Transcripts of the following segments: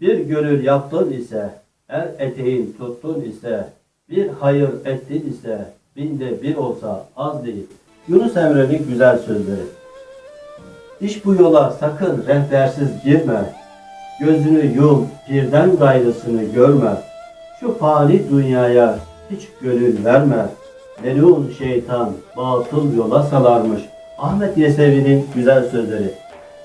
Bir gönül yaptın ise, el eteğin tuttun ise, bir hayır ettin ise, binde bir olsa az değil. Yunus Emre'nin güzel sözleri. İş bu yola sakın rehbersiz girme. Gözünü yum, birden gayrısını görme. Şu fani dünyaya hiç gönül verme. Melun şeytan batıl yola salarmış. Ahmet Yesevi'nin güzel sözleri.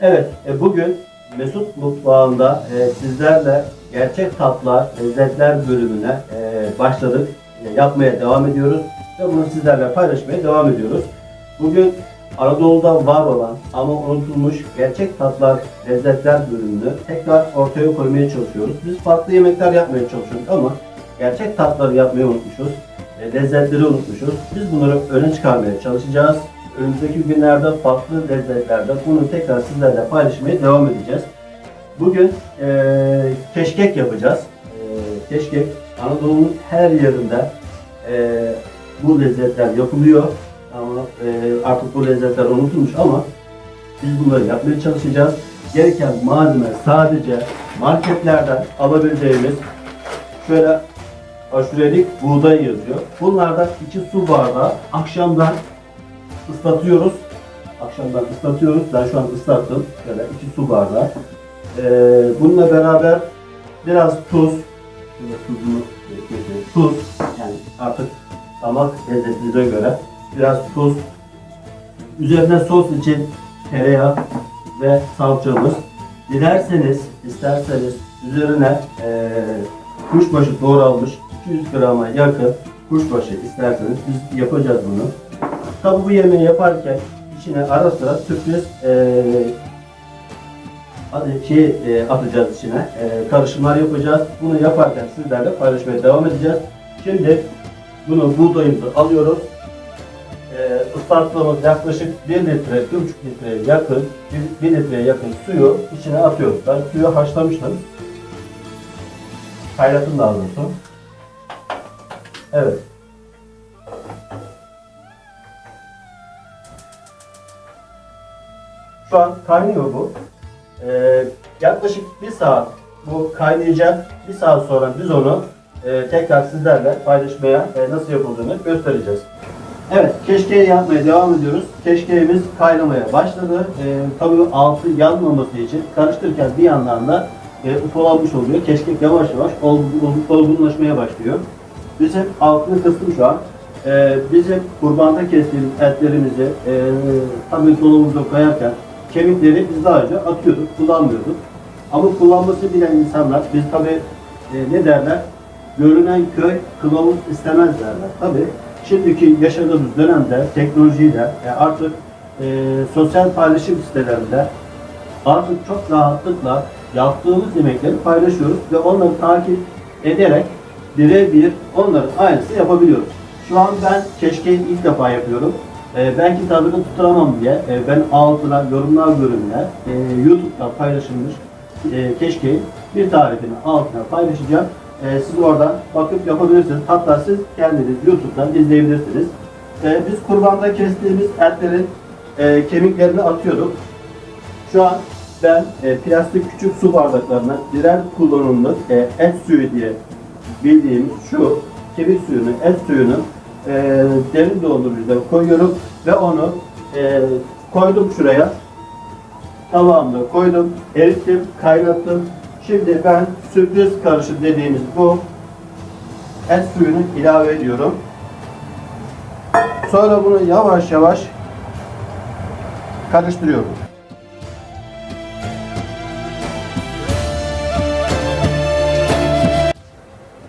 Evet, e, bugün Mesut Mutfağı'nda e, sizlerle gerçek tatlar, lezzetler bölümüne e, başladık. E, yapmaya devam ediyoruz ve bunu sizlerle paylaşmaya devam ediyoruz. Bugün Anadolu'da var olan ama unutulmuş gerçek tatlar, lezzetler bölümünü tekrar ortaya koymaya çalışıyoruz. Biz farklı yemekler yapmaya çalışıyoruz ama gerçek tatları yapmayı unutmuşuz. e, Lezzetleri unutmuşuz. Biz bunları öne çıkarmaya çalışacağız. Önümüzdeki günlerde farklı lezzetlerde bunu tekrar sizlerle paylaşmaya devam edeceğiz. Bugün eee keşkek yapacağız. Eee keşkek Anadolu'nun her yerinde eee, bu lezzetler yapılıyor. Ama eee, artık bu lezzetler unutulmuş ama biz bunları yapmaya çalışacağız. Gereken malzeme sadece marketlerden alabileceğimiz şöyle aşurelik buğday yazıyor. Bunlardan iki su bardağı akşamdan ıslatıyoruz. Akşamdan ıslatıyoruz. Ben şu an ıslattım. Şöyle iki su bardağı. Ee, bununla beraber biraz tuz. Şöyle tuzunu. Tuz. Yani artık damak lezzetinize göre biraz tuz. Üzerine sos için tereyağı ve salçamız. Dilerseniz, isterseniz üzerine eee kuşbaşı doğralmış 200 grama yakın kuşbaşı isterseniz biz yapacağız bunu. Tabi bu yemeği yaparken içine ara sıra sürpriz hadi şey eee, atacağız içine. Eee, karışımlar yapacağız. Bunu yaparken sizlerle paylaşmaya devam edeceğiz. Şimdi bunu buğdayımızı alıyoruz. Eee ıslattığımız yaklaşık 1 litre, 1,5 litreye yakın, 1, 1 litreye yakın suyu içine atıyoruz. Ben suyu haşlamıştım. Kaynatın daha doğrusu. Evet. Şu an kaynıyor bu. Ee, yaklaşık bir saat bu kaynayacak. Bir saat sonra biz onu e, tekrar sizlerle paylaşmaya e, nasıl yapıldığını göstereceğiz. Evet, keşkeği yapmaya devam ediyoruz. Keşkeğimiz kaynamaya başladı. Ee, tabii altı yanmaması için karıştırırken bir yandan da e, ufalanmış oluyor. Keşkek yavaş yavaş olgun- olgunlaşmaya başlıyor. Bizim altını kıstım şu an. Ee, bizim kurbanda kestiğimiz etlerimizi e, tabii dolabımıza koyarken kemikleri biz daha önce atıyorduk, kullanmıyorduk. Ama kullanması bilen insanlar, biz tabii e, ne derler? Görünen köy kılavuz istemez derler. Tabii şimdiki yaşadığımız dönemde teknolojiyle e, artık e, sosyal paylaşım sitelerinde artık çok rahatlıkla yaptığımız yemekleri paylaşıyoruz ve onları takip ederek birebir onların aynısını yapabiliyoruz. Şu an ben keşkeyi ilk defa yapıyorum. E, belki tadını tutturamam diye e, ben altına yorumlar bölümüne e, YouTube'da paylaşılmış e, keşkeğin bir tarifini altına paylaşacağım. E, siz oradan bakıp yapabilirsiniz. Hatta siz kendiniz YouTube'dan izleyebilirsiniz. E, biz kurbanda kestiğimiz etlerin e, kemiklerini atıyorduk. Şu an ben e, plastik küçük su bardaklarına birer kullanımlık e, et suyu diye bildiğimiz şu kemik suyunu, et suyunu e, derin dondurucuda koyuyorum ve onu e, koydum şuraya. Tabağımda koydum, erittim, kaynattım. Şimdi ben sürpriz karışım dediğimiz bu et suyunu ilave ediyorum. Sonra bunu yavaş yavaş karıştırıyorum.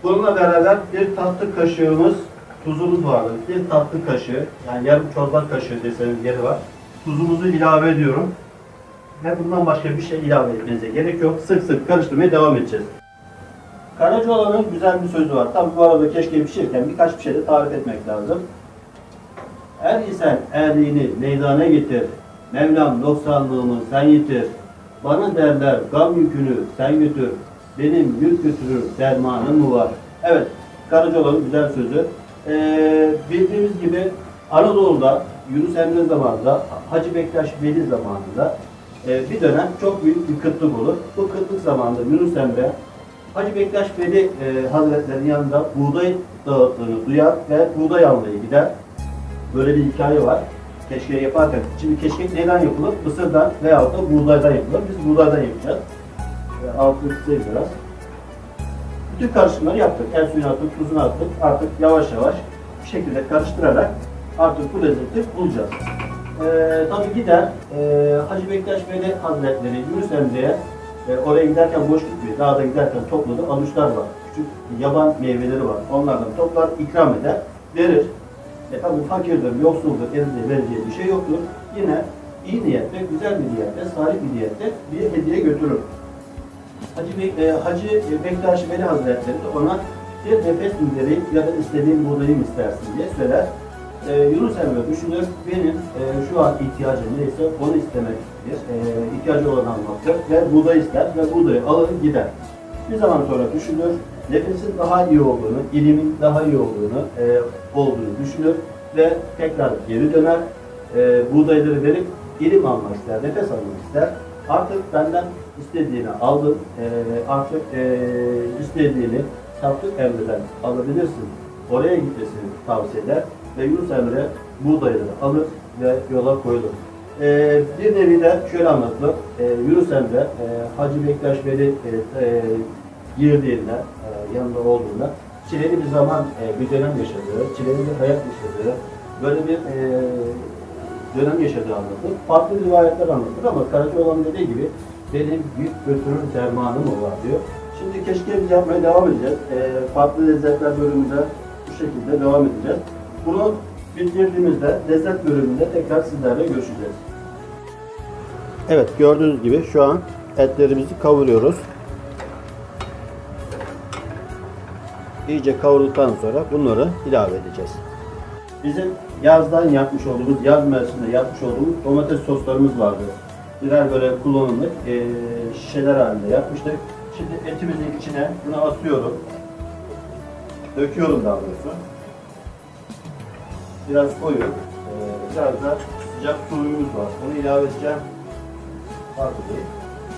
Bununla beraber bir tatlı kaşığımız tuzumuz vardı. Bir tatlı kaşığı, yani yarım çorba kaşığı deseniz yeri var. Tuzumuzu ilave ediyorum. Ve bundan başka bir şey ilave etmenize gerek yok. Sık sık karıştırmaya devam edeceğiz. Karacaoğlan'ın güzel bir sözü var. Tabi bu arada keşke pişirirken birkaç bir şey de tarif etmek lazım. Er isen erliğini meydana getir. Mevlam noksanlığımı sen yitir. Bana derler gam yükünü sen götür. Benim yük götürür dermanım mı var? Evet, Karacaoğlan'ın güzel sözü. Ee, bildiğimiz gibi Anadolu'da Yunus Emre zamanında, Hacı Bektaş Veli zamanında e, bir dönem çok büyük bir kıtlık olur. Bu kıtlık zamanında Yunus Emre Hacı Bektaş Veli e, Hazretleri'nin yanında buğday dağıttığını duyar ve buğday almaya gider. Böyle bir hikaye var. Keşke yaparken. Şimdi keşkek neyden yapılır? Mısırdan veyahut da buğdaydan yapılır. Biz buğdaydan yapacağız. E, altını biraz. Bütün karışımları yaptık. En suyunu attık, tuzunu attık. Artık yavaş yavaş bu şekilde karıştırarak artık bu lezzeti bulacağız. Ee, tabii gider e, Hacı Bektaş Veli Hazretleri Yunus Emre'ye e, oraya giderken boş gitmiyor. Dağda giderken topladığı aluçlar var. Küçük yaban meyveleri var. Onlardan toplar, ikram eder, verir. E tabii fakirdir, yoksuldur, elinde vereceği bir şey yoktur. Yine iyi niyetle, güzel bir niyetle, salih bir niyetle bir hediye götürür. Hacı, Bek, e, Hacı Bektaş Veli Hazretleri de ona bir nefes müderi ya da istediğin buğdayı mı istersin diye söyler. E, Yunus Emre düşünür, benim e, şu an ihtiyacım neyse onu istemektir. E, ihtiyacı olan almaktır ve buğday ister ve buğdayı alır gider. Bir zaman sonra düşünür, nefesin daha iyi olduğunu, ilimin daha iyi olduğunu, e, olduğunu düşünür ve tekrar geri döner. E, buğdayları verip ilim almak ister, nefes almak ister. Artık benden istediğini aldın, e, artık e, istediğini Sapık Emre'den alabilirsin. Oraya gitmesini tavsiye eder ve Yunus Emre buğdayları alır ve yola koyulur. E, bir nevi de şöyle anlatılır. E, Yunus Emre, e, Hacı Bektaş Veli e, e, girdiğinde, e, yanında olduğunda çileli bir zaman, e, bir dönem yaşadığı, çileli bir hayat yaşadığı, böyle bir e, dönem yaşadığı anlatılır. Farklı rivayetler anlatılır ama Karacaoğlan dediği gibi benim yük götürür dermanım o var diyor. Şimdi keşke yapmaya devam edeceğiz. E, farklı lezzetler bölümünde bu şekilde devam edeceğiz. Bunu bitirdiğimizde lezzet bölümünde tekrar sizlerle görüşeceğiz. Evet gördüğünüz gibi şu an etlerimizi kavuruyoruz. İyice kavurduktan sonra bunları ilave edeceğiz. Bizim yazdan yapmış olduğumuz, yaz mevsiminde yapmış olduğumuz domates soslarımız vardı. Birer böyle kullanımlık eee, şişeler halinde yapmıştık. Şimdi etimizin içine bunu atıyorum. Döküyorum daha doğrusu. Biraz koyun. Eee, biraz da sıcak suyumuz var. Onu ilave edeceğim. Pardon.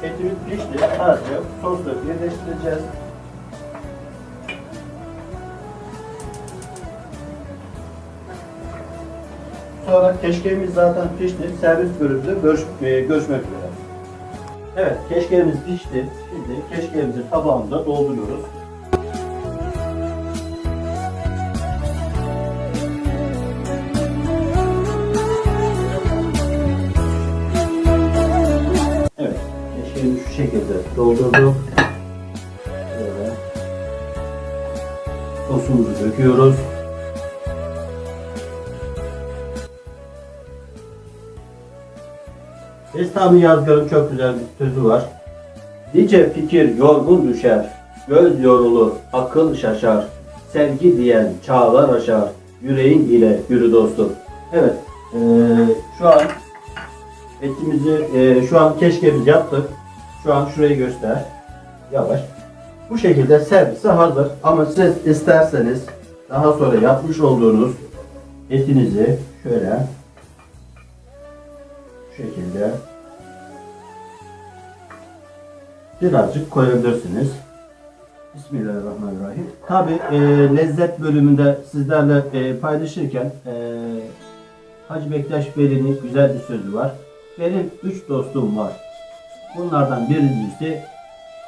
Etimiz pişti. Sadece sosla birleştireceğiz. Sonra keşkeğimiz zaten pişti. Servis bölümünde görüş, e, görüşmek üzere. Evet, keşkeğimiz pişti. Şimdi keşkeğimizi tabağımıza dolduruyoruz. Evet, keşkeğimizi şu şekilde doldurduk. Böyle. Sosumuzu döküyoruz. Esnafı Yazgar'ın çok güzel bir sözü var. Nice fikir yorgun düşer, göz yorulur, akıl şaşar, sevgi diyen çağlar aşar, yüreğin ile yürü dostum. Evet, eee, şu an etimizi, eee, şu an keşkemizi yaptık. Şu an şurayı göster. Yavaş. Bu şekilde servise hazır. Ama siz isterseniz daha sonra yapmış olduğunuz etinizi şöyle şekilde birazcık koyabilirsiniz. Bismillahirrahmanirrahim. Tabi lezzet bölümünde sizlerle e, paylaşırken e, Hacı Bektaş Veli'nin güzel bir sözü var. Benim üç dostum var. Bunlardan birincisi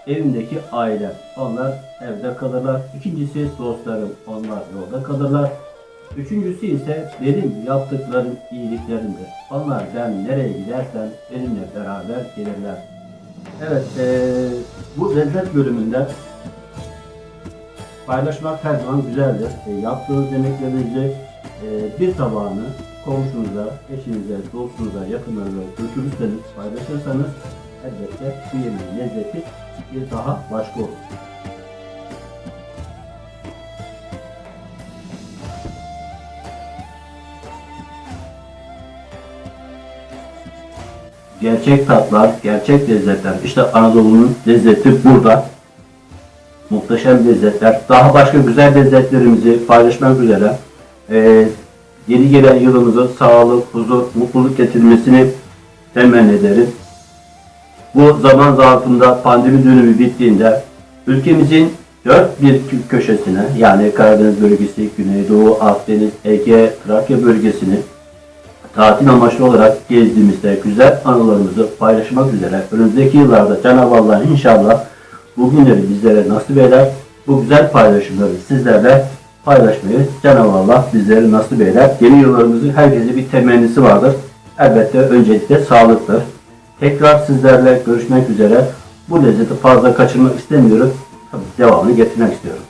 evimdeki ailem. Onlar evde kalırlar. İkincisi dostlarım. Onlar yolda kalırlar. Üçüncüsü ise benim yaptıklarım iyiliklerimdir. Onlar ben nereye gidersem benimle beraber gelirler. Evet, eee, bu lezzet bölümünde paylaşmak her zaman güzeldir. E, yaptığınız yemeklerinizi e, bir tabağını komşunuza, eşinize, dostunuza, yakınlarınıza götürürseniz, paylaşırsanız elbette bu yemeğin lezzeti bir daha başka olur. Gerçek tatlar, gerçek lezzetler. İşte Anadolu'nun lezzeti burada. Muhteşem lezzetler. Daha başka güzel lezzetlerimizi paylaşmak üzere eee, yeni gelen yılımızın sağlık, huzur, mutluluk getirmesini temenni ederim. bu zaman zarfında pandemi dönemi bittiğinde ülkemizin dört bir kö- köşesine yani Karadeniz bölgesi, Güneydoğu, Akdeniz, Ege, Trakya bölgesini tatil amaçlı olarak gezdiğimizde güzel anılarımızı paylaşmak üzere önümüzdeki yıllarda Cenab-ı Allah inşallah bu günleri bizlere nasip eder. Bu güzel paylaşımları sizlerle paylaşmayı Cenab-ı Allah bizlere nasip eder. Yeni yıllarımızın herkese bir temennisi vardır. Elbette öncelikle sağlıktır. Tekrar sizlerle görüşmek üzere. Bu lezzeti fazla kaçırmak istemiyoruz. Tabii devamını getirmek istiyorum.